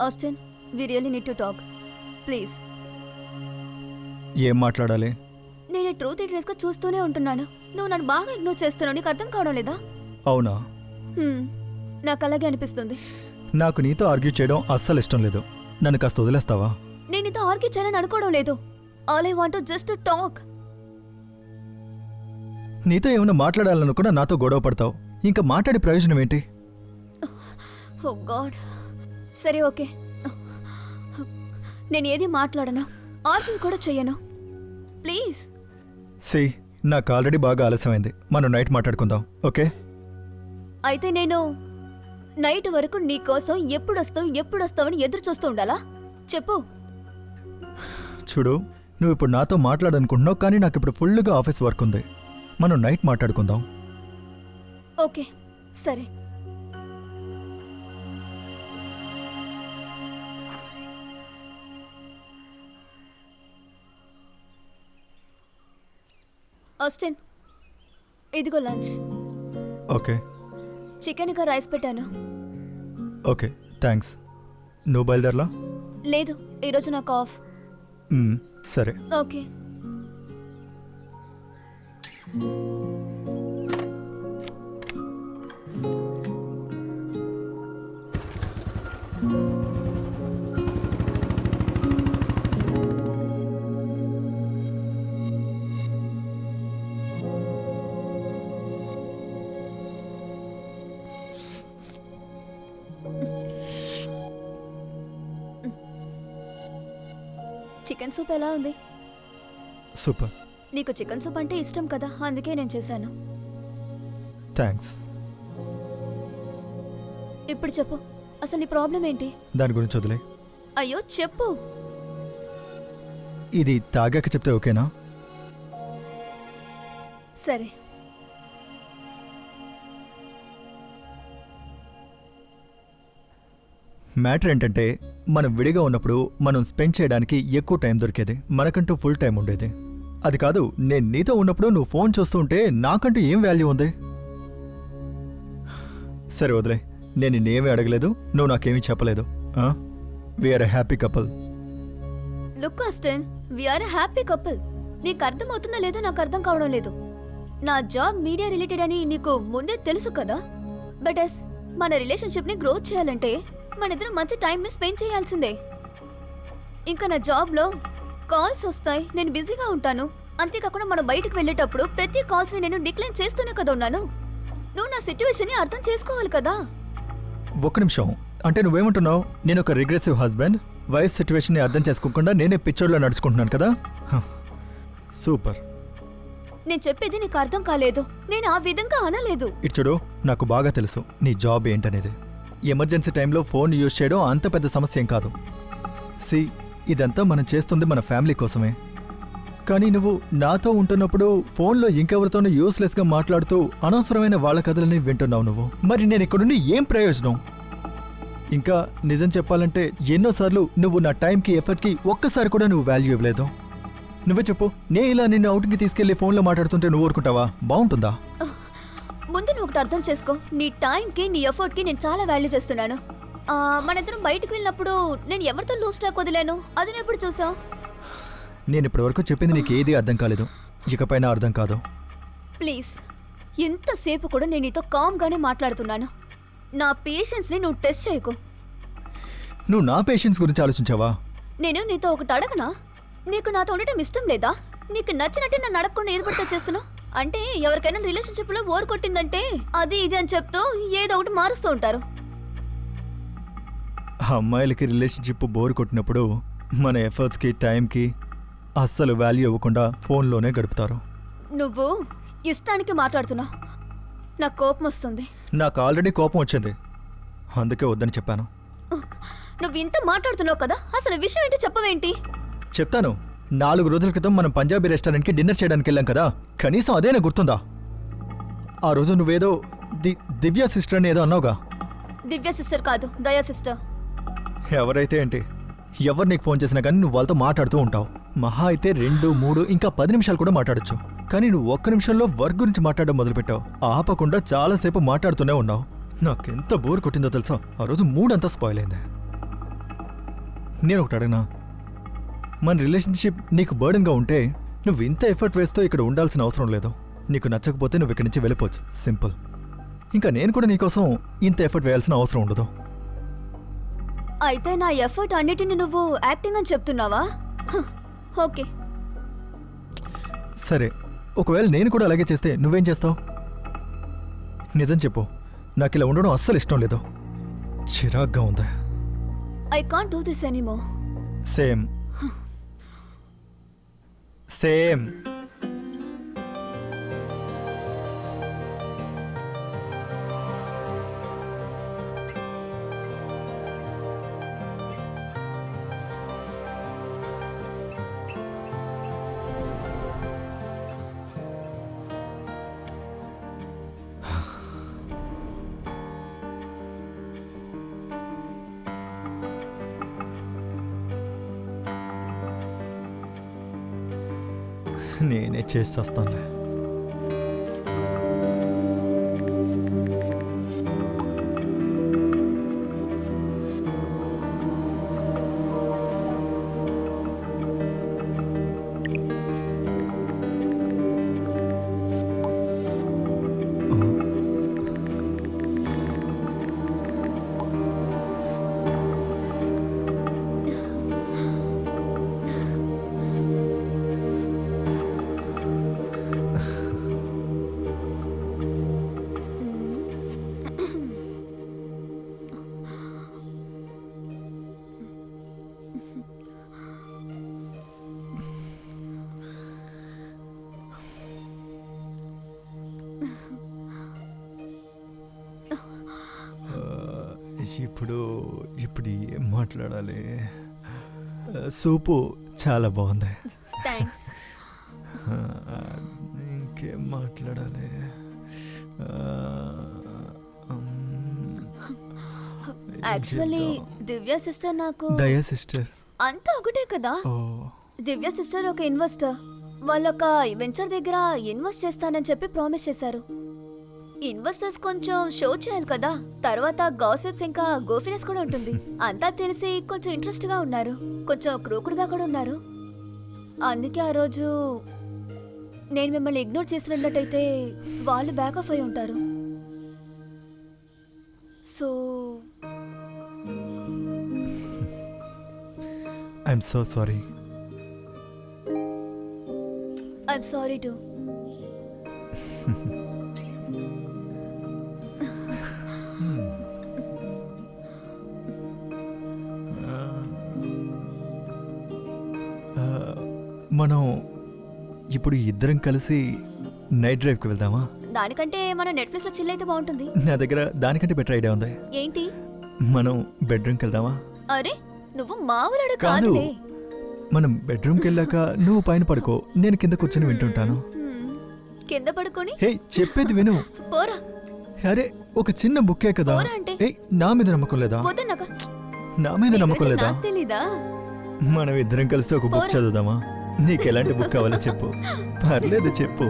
Austin we really need to talk please ఏం మాట్లాడాలి? నేను ట్రూత్గా చూస్తూనే ఉంటున్నాను. నువ్వు నన్ను బాగా ఇగ్నోర్ చేస్తున్నావు. నీకు అర్థం కావడం లేదా? అవునా? హ్మ్, నాకు అలాగే అనిపిస్తుంది. నాకు నీతో ఆర్గ్యూ చేయడం అస్సలు ఇష్టం లేదు. నన్ను కాస్త వదిలేస్తావా? నేను నీతో ఆర్గ్యూ చేయాలని అనుకోవడం లేదు. All I want just talk నీతో ఏమైనా మాట్లాడాలనుకున్నా నాతో గొడవ పడతావు. ఇంకా మాట్లాడే ప్రయోజనం ఏంటి? ఓ గాడ్ సరే ఓకే. నేను ఏది మాట్లాడను ఆర్గ్యూ కూడా చెయ్యను. ప్లీజ్. సి నాకు ఆల్రెడీ బాగా ఆలస్యమైంది. మనం నైట్ మాట్లాడుకుందాం ఓకే? అయితే నేను నైట్ వరకు నీ కోసం ఎప్పుడు వస్తావు ఎప్పుడు వస్తావని ఎదురు చూస్తూ ఉండాలా? చెప్పు. చూడు నువ్వు ఇప్పుడు నాతో మాట్లాడనుకుంటున్నావు కానీ నాకు ఇప్పుడు ఫుల్గా ఆఫీస్ వర్క్ ఉంది. మనం నైట్ మాట్లాడుకుందాం. ఓకే సరే. ఆస్టిన్ ఇదిగో లంచ్. ఓకే. చికెన్ ఇంకా రైస్ పెట్టాను. ఓకే థ్యాంక్స్ నువ్వు బయలుదేరలా? లేదు ఈరోజు నాకు ఆఫ్. సరే. ఓకే. చికెన్ సూప్ ఎలా ఉంది? సూపర్. నీకు చికెన్ సూప్ అంటే ఇష్టం కదా అందుకే నేను చేశాను. థ్యాంక్స్ ఇప్పుడు చెప్పు అసలు నీ ప్రాబ్లం ఏంటి? దాని గురించి వదిలే. అయ్యో చెప్పు. ఇది తాగాక చెప్తే ఓకేనా? సరే. మ్యాటర్ ఏంటంటే మనం విడిగా ఉన్నప్పుడు మనం స్పెండ్ చేయడానికి ఎక్కువ టైం దొరికేది. మనకంటూ ఫుల్ టైం ఉండేది. అది కాదు నేను నీతో ఉన్నప్పుడు నువ్వు ఫోన్ చూస్తూ ఉంటే నాకంటూ ఏం వాల్యూ ఉంది? సరే వదిలే. నేను నిన్నేమీ అడగలేదు నువ్వు నాకేమీ చెప్పలేదు. We are a happy couple look Austin we are happy couple నీకు అర్థమవుతుందో లేదో నాకు అర్థం కావడం లేదు. నా జాబ్ మీడియా రిలేటెడ్ అని నీకు ముందే తెలుసు కదా? బట్ ఎస్ మన రిలేషన్షిప్ని గ్రోత్ చేయాలంటే మన ఇద్దరం మంచి టైం ని స్పెండ్ చేయాల్సిందే. ఇంకా నా జాబ్లో కాల్స్ వస్తాయి నేను బిజీగా ఉంటాను. అంతేకాకుండా మనం బయటకు వెళ్ళేటప్పుడు ప్రతి కాల్స్ని నేను డిక్లైన్ చేస్తూనే కదా ఉన్నాను. నువ్వు నా సిచ్యువేషన్ని అర్థం చేసుకోవాలి కదా. ఒక్క నిమిషం. అంటే నువ్వేమంటున్నావు? నేను ఒక రిగ్రెసివ్ హస్బెండ్ వైఫ్ సిచ్యువేషన్ని అర్థం చేసుకోకుండా నేనే పిచ్చోడ్లో నడుచుకుంటున్నాను కదా? హ, సూపర్. నేను చెప్పేది నీకు అర్థం కాలేదు. నేను ఆ విధంగా అనలేదు. ఇచ్చుడు నాకు బాగా తెలుసు నీ జాబ్ ఏంటనేది. ఎమర్జెన్సీ టైంలో ఫోన్ యూజ్ చేయడం అంత పెద్ద సమస్య ఏం కాదు. సి ఇదంతా మనం చేస్తుంది మన ఫ్యామిలీ కోసమే. కానీ నువ్వు నాతో ఉంటున్నప్పుడు ఫోన్లో ఇంకెవరితోనూ యూస్లెస్గా మాట్లాడుతూ అనవసరమైన వాళ్ళ కథలని వింటున్నావు నువ్వు. మరి నేను ఇక్కడుండి ఏం ప్రయోజనం? ఇంకా నిజం చెప్పాలంటే ఎన్నోసార్లు నువ్వు నా టైంకి ఎఫర్ట్కి ఒక్కసారి కూడా నువ్వు వాల్యూ ఇవ్వలేదు. నువ్వే చెప్పు నే ఇలా నిన్ను అవుట్కి తీసుకెళ్ళి ఫోన్లో మాట్లాడుతుంటే నువ్వు ఊరుకుంటావా? బాగుంటుందా? ముందు నువ్వు ఒకటి అర్థం చేసుకో. నీ టైంకి నీ ఎఫర్ట్కి నేను చాలా వాల్యూ చేస్తున్నాను. ఆ, మన ఇద్దరం బయటకు వెళ్ళినప్పుడు నేను ఎవరితో లూజ్ టాక్ వదిలేను? అది నువ్వు ఎప్పుడు చూసావు? నేను ఇప్పటివరకు చెప్పింది నీకు ఏది అర్థం కాలేదు. ఇకపైన అర్థం కాదు. ప్లీజ్ ఎంతసేపు కూడా నేను నీతో కామ్గానే మాట్లాడుతున్నాను. నా పేషెన్స్ని నువ్వు టెస్ట్ చేయకు. నువ్వు నా పేషెన్స్ గురించి ఆలోచించావా? నేను నీతో ఒకటి అడగనా? నీకు నాతో ఉండటం ఇష్టం లేదా? నీకు నచ్చినట్టే నన్ను అడగకుండా ఏది పడితే చేస్తున్నావు? అంటే ఎవరికైనా రిలేషన్షిప్లో బోర్ కొట్టిందంటే అది ఇది అని చెప్తూ ఏదో ఒకటి మారుస్తూ ఉంటారు. అమ్మాయిలకి రిలేషన్షిప్ బోర్ కొట్టినప్పుడు మన ఎఫర్ట్స్కి టైంకి అస్సలు వాల్యూ ఇవ్వకుండా ఫోన్లోనే గడుపుతారు. నువ్వు ఇష్టానికి మాట్లాడుతున్నావు నాకు కోపం వస్తుంది. నాకు ఆల్రెడీ కోపం వచ్చింది. అందుకే వద్దని చెప్పాను. నువ్వు ఇంత మాట్లాడుతున్నావు కదా అసలు విషయం ఏంటి చెప్పవేంటి? చెప్తాను. నాలుగు రోజుల క్రితం మనం పంజాబీ రెస్టారెంట్కి డిన్నర్ చేయడానికి వెళ్ళాం కదా. కనీసం అదేనా గుర్తుందా? ఆ రోజు నువ్వేదో ది దివ్య సిస్టర్ అని ఏదో అన్నావుగా. దివ్య సిస్టర్ కాదు దయా సిస్టర్. ఎవరైతే ఏంటి? ఎవరు నీకు ఫోన్ చేసినా కానీ నువ్వు వాళ్ళతో మాట్లాడుతూ ఉంటావు. మహా అయితే రెండు మూడు ఇంకా పది నిమిషాలు కూడా మాట్లాడొచ్చు. కానీ నువ్వు ఒక్క నిమిషంలో వర్క్ గురించి మాట్లాడడం మొదలుపెట్టావు. ఆపకుండా చాలాసేపు మాట్లాడుతూనే ఉన్నావు. నాకెంత బోర్ కొట్టిందో తెలుసా? ఆ రోజు మూడంతా స్పాయిల్ అయింది. నేను ఒకటి అడగనా? మన రిలేషన్షిప్ నీకు బర్డన్గా ఉంటే నువ్వు ఇంత ఎఫర్ట్ వేస్తూ ఇక్కడ ఉండాల్సిన అవసరం లేదు. నీకు నచ్చకపోతే నువ్వు ఇక్కడి నుంచి వెళ్ళిపోవచ్చు. సింపుల్. ఇంకా నేను కూడా నీకోసం ఇంత ఎఫర్ట్ వేయాల్సిన అవసరం ఉండదు. అయితే నా ఎఫర్ట్ అన్నిటిని నువ్వు యాక్టింగ్ అని చెప్తున్నావా? ఓకే. సరే. ఒకవేళ నేను కూడా అలాగే చేస్తే నువ్వేం చేస్తావు? నిజం చెప్పు. నాకు ఇలా ఉండడం అస్సలు ఇష్టం లేదు. చిరాగ్గా ఉందా. I can't do this anymore same. Same నేనే చేసేస్తానులే ఇప్పుడు ఇప్పుడు ఏం మాట్లాడాలి సూపు చాలా బాగుంది. థ్యాంక్స్ ఇంకేం మాట్లాడాలి? యాక్చువల్లీ? దివ్య సిస్టర్ నాకు దయా సిస్టర్. అంతా ఒకటే కదా? ఓ. దివ్య సిస్టర్ ఒక ఇన్వెస్టర్. వాళ్ళొక వెంచర్ దగ్గర ఇన్వెస్ట్ చేస్తానని చెప్పి ప్రామిస్ చేశారు. ఇన్వెస్టర్స్ కొంచెం షో చేయాలి కదా. తర్వాత గాసిప్స్ ఇంకా గోఫినెస్ కూడా ఉంటుంది. అంతా తెలిసి కొంచెం ఇంట్రెస్ట్గా ఉన్నారు. కొంచెం క్రూకుడుగా కూడా ఉన్నారు. అందుకే ఆ రోజు నేను మిమ్మల్ని ఇగ్నోర్ చేసినట్లయితే వాళ్ళు బ్యాక్ ఆఫ్ అయి ఉంటారు. So I'm so sorry I'm sorry to మనం ఇప్పుడు ఇద్దరం కలిసి నైట్ డ్రైవ్కి వెళ్దామా? దానికంటే మనం నెట్ఫ్లిక్స్లో చిల్ అయితే బాగుంటుంది. నా దగ్గర దానికంటే బెటర్ ఐడియా ఉంది. ఏంటి? మనం బెడ్రూమ్కి వెళ్దామా? అరే నువ్వు మామూలుడు కాదు. కాదులే. మనం బెడ్రూమ్కి వెళ్ళాక నువ్వు పైన పడుకో. నేను కింద కూర్చొని వింటుంటాను. హ్మ్. కింద పడుకొని? హే చెప్పేది విను. పోరా. అరే ఒక చిన్న బుక్కే కదా. పోరా అంటే? ఏ నా మీద నమ్మకం లేదా? వద్దన్నాక నా మీద నమ్మకం లేదా? నాకు తెలీదా? మనం ఇద్దరం కలిసి ఒక బుక్. చదువుదామా? నీకు ఎలాంటి బుక్ కావాలో చెప్పు. పర్లేదు చెప్పు.